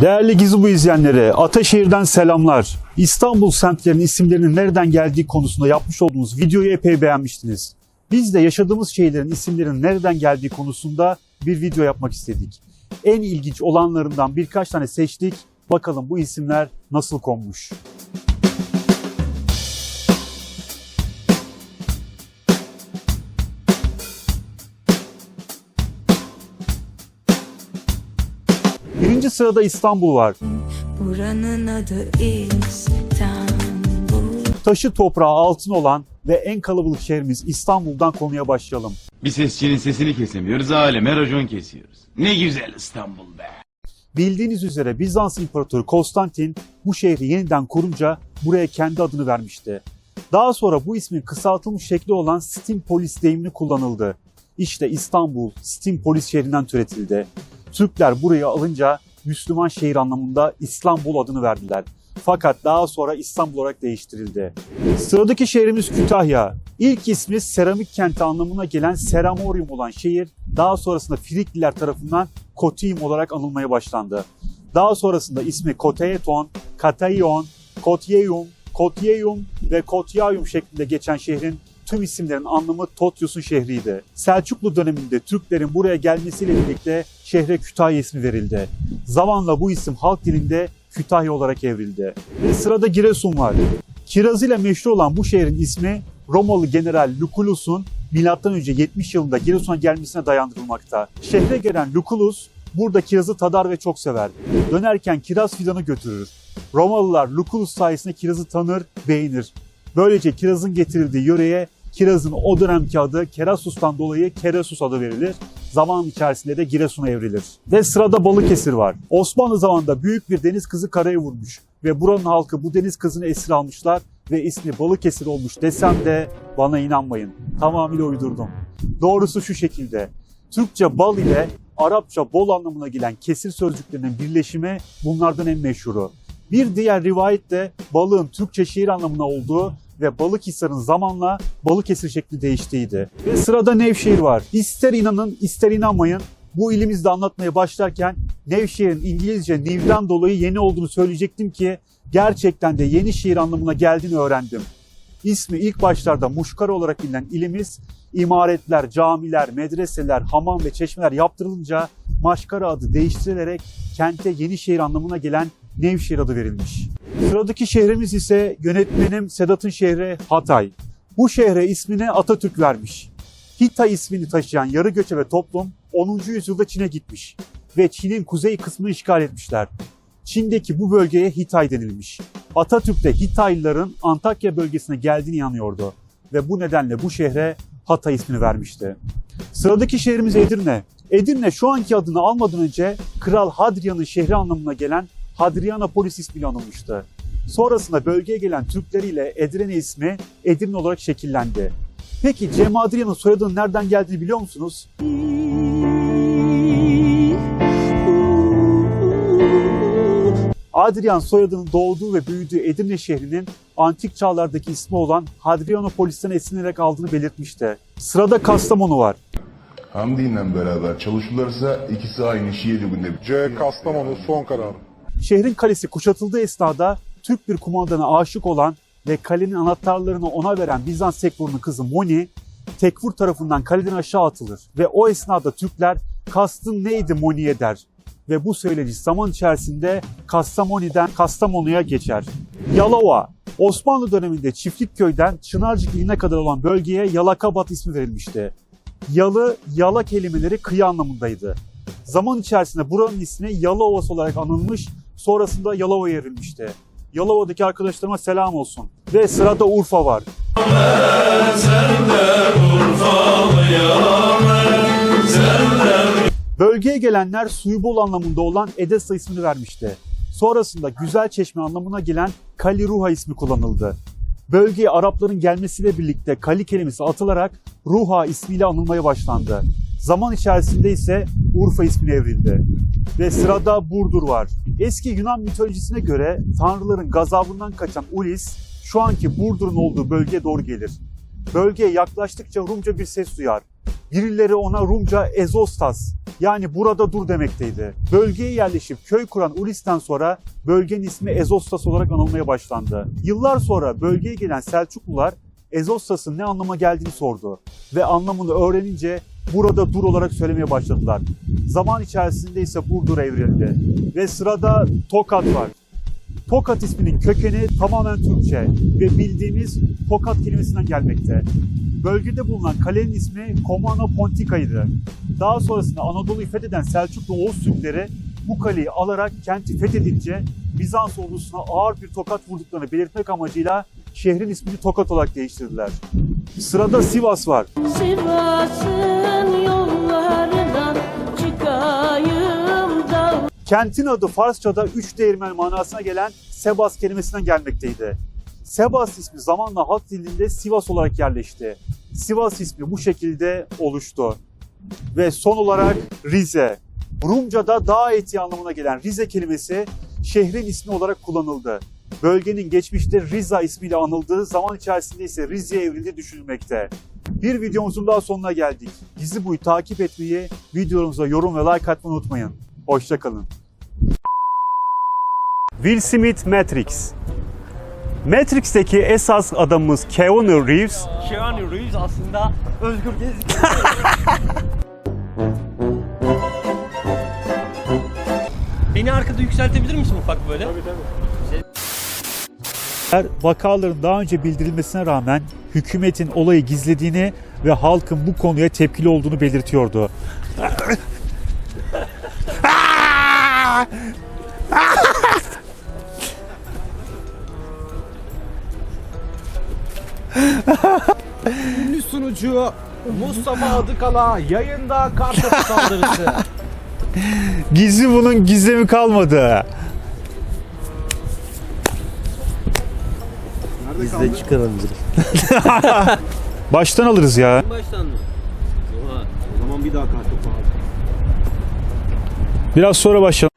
Değerli Gizubu izleyenleri, Ataşehir'den selamlar. İstanbul semtlerinin isimlerinin nereden geldiği konusunda yapmış olduğumuz videoyu epey beğenmiştiniz. Biz de yaşadığımız şehirlerin isimlerinin nereden geldiği konusunda bir video yapmak istedik. En ilginç olanlarından birkaç tane seçtik. Bakalım bu isimler nasıl konmuş. Sırada İstanbul var. Buranın adı İstanbul. Taşı toprağı altın olan ve en kalabalık şehrimiz İstanbul'dan konuya başlayalım. Bir sesçinin sesini kesemiyoruz, aleme racon kesiyoruz. Ne güzel İstanbul be. Bildiğiniz üzere Bizans İmparatoru Konstantin bu şehri yeniden kurunca buraya kendi adını vermişti. Daha sonra bu ismin kısaltılmış şekli olan Stimpolis deyimini kullanıldı. İşte İstanbul, Stimpolis şehrinden türetildi. Türkler burayı alınca Müslüman şehir anlamında İstanbul adını verdiler. Fakat daha sonra İstanbul olarak değiştirildi. Sıradaki şehrimiz Kütahya. İlk ismi seramik kenti anlamına gelen Seramorium olan şehir daha sonrasında Frikliler tarafından Kotium olarak anılmaya başlandı. Daha sonrasında ismi Koteyeton, Kataion, Kotyeyum, Kotyeyum ve Kotyayum şeklinde geçen şehrin tüm isimlerin anlamı Totyos'un şehriydi. Selçuklu döneminde Türklerin buraya gelmesiyle birlikte şehre Kütahya ismi verildi. Zamanla bu isim halk dilinde Kütahya olarak evrildi. Ve sırada Giresun var. Kirazıyla meşhur olan bu şehrin ismi Romalı General Lucullus'un M.Ö. 70 yılında Giresun'a gelmesine dayandırılmakta. Şehre gelen Lucullus burada kirazı tadar ve çok sever. Dönerken kiraz fidanı götürür. Romalılar Lucullus sayesinde kirazı tanır, beğenir. Böylece kirazın getirildiği yöreye kirazın o dönemki adı Kerasus'tan dolayı Kerasus adı verilir. Zaman içerisinde de Giresun'a evrilir. Ve sırada Balıkesir var. Osmanlı zamanında büyük bir deniz kızı karaya vurmuş ve buranın halkı bu deniz kızını esir almışlar ve ismi Balıkesir olmuş desem de bana inanmayın. Tamamıyla uydurdum. Doğrusu şu şekilde. Türkçe bal ile Arapça bol anlamına gelen kesir sözcüklerinin birleşimi bunlardan en meşhuru. Bir diğer rivayet de balığın Türkçe şehir anlamına olduğu ve Balıkhisar'ın zamanla Balıkesir şekli değiştiğiydi. Ve sırada Nevşehir var. İster inanın ister inanmayın bu ilimizde anlatmaya başlarken Nevşehir'in İngilizce New'den dolayı yeni olduğunu söyleyecektim ki gerçekten de yeni şehir anlamına geldiğini öğrendim. İsmi ilk başlarda Muşkara olarak bilinen ilimiz imaretler, camiler, medreseler, hamam ve çeşmeler yaptırılınca Maşkara adı değiştirilerek kente Yenişehir anlamına gelen Nevşehir adı verilmiş. Sıradaki şehrimiz ise yönetmenim Sedat'ın şehri Hatay. Bu şehre ismini Atatürk vermiş. Hitay ismini taşıyan yarı göçebe toplum 10. yüzyılda Çin'e gitmiş ve Çin'in kuzey kısmını işgal etmişler. Çin'deki bu bölgeye Hitay denilmiş. Atatürk de Hitaylıların Antakya bölgesine geldiğini inanıyordu ve bu nedenle bu şehre Hatay ismini vermişti. Sıradaki şehrimiz Edirne. Edirne şu anki adını almadan önce Kral Hadrian'ın şehri anlamına gelen Hadrianapolis ismiyle anılmıştı. Sonrasında bölgeye gelen Türkler ile Edirne ismi Edirne olarak şekillendi. Peki Cem Adrian'ın soyadının nereden geldiğini biliyor musunuz? Adrian soyadının doğduğu ve büyüdüğü Edirne şehrinin antik çağlardaki ismi olan Hadrianopolis'ten esinlenerek aldığını belirtmişti. Sırada Kastamonu var. Hamdi ile beraber çalışırlarsa ikisi aynı şiiri günde. C. Kastamonu son karar. Şehrin kalesi kuşatıldığı esnada Türk bir kumandana aşık olan ve kalenin anahtarlarını ona veren Bizans tekfurunun kızı Moni, tekfur tarafından kaleden aşağı atılır ve o esnada Türkler kastın neydi Moni'ye der ve bu söyleniş zaman içerisinde Kastamonu'dan Kastamonu'ya geçer. Yalova, Osmanlı döneminde Çiftlikköy'den Çınarcık iline kadar olan bölgeye Yalakabat ismi verilmişti. Yalı, yala kelimeleri kıyı anlamındaydı. Zaman içerisinde buranın ismi Yala Ovası olarak anılmış, sonrasında Yalova'ya evrilmişti. Yalova'daki arkadaşlarıma selam olsun. Ve sırada Urfa var. Bölgeye gelenler suyu bol anlamında olan Edessa ismini vermişti. Sonrasında güzel çeşme anlamına gelen Kali Ruha ismi kullanıldı. Bölgeye Arapların gelmesiyle birlikte Kali kelimesi atılarak Ruha ismiyle anılmaya başlandı. Zaman içerisinde ise Urfa ismine evrildi. Ve sırada Burdur var. Eski Yunan mitolojisine göre tanrıların gazabından kaçan Ulis şu anki Burdur'un olduğu bölgeye doğru gelir. Bölgeye yaklaştıkça Rumca bir ses duyar Birileri ona Rumca Ezostas yani burada dur demekteydi. Bölgeye yerleşip köy kuran Ulis'ten sonra bölgenin ismi Ezostas olarak anılmaya başlandı. Yıllar sonra bölgeye gelen Selçuklular Ezostas'ın ne anlama geldiğini sordu ve anlamını öğrenince burada dur olarak söylemeye başladılar. Zaman içerisinde ise Burdur evrildi ve sırada Tokat var. Tokat isminin kökeni tamamen Türkçe ve bildiğimiz Tokat kelimesinden gelmekte. Bölgede bulunan kalenin ismi Komana Pontika'ydı. Daha sonrasında Anadolu'yu fetheden Selçuklu Oğuz Türkleri bu kaleyi alarak kenti fethedince Bizans ordusuna ağır bir tokat vurduklarını belirtmek amacıyla şehrin ismini Tokat olarak değiştirdiler. Sırada Sivas var. Sivas'ın yollarına çıkayım da Kentin adı Farsça'da üç değirmen manasına gelen Sebas kelimesinden gelmekteydi. Sebas ismi zamanla halk dilinde Sivas olarak yerleşti. Sivas ismi bu şekilde oluştu. Ve son olarak Rize. Rumca'da dağ eti anlamına gelen Rize kelimesi şehrin ismi olarak kullanıldı. Bölgenin geçmişte Riza ismiyle anıldığı zaman içerisinde ise Rize'ye evrildiği düşünülmekte. Bir videomuzun daha sonuna geldik. Gizli Bu'yu takip etmeyi, videomuza yorum ve like atmayı unutmayın. Hoşçakalın. Will Smith Matrix Matrix'teki esas adamımız Keanu Reeves Keanu Reeves aslında Özgür Gezgin. Beni arkada yükseltebilir misin ufak böyle? Tabii tabii. vakaların daha önce bildirilmesine rağmen hükümetin olayı gizlediğini ve halkın bu konuya tepkili olduğunu belirtiyordu. Ünlü sunucu Mustafa Adıkala yayında kartopu saldırısı. Gizli bunun gizemi kalmadı. Biz de çıkaralım Baştan alırız ya. Baştan mı? O zaman bir daha kartopu al. Biraz sonra başlayalım.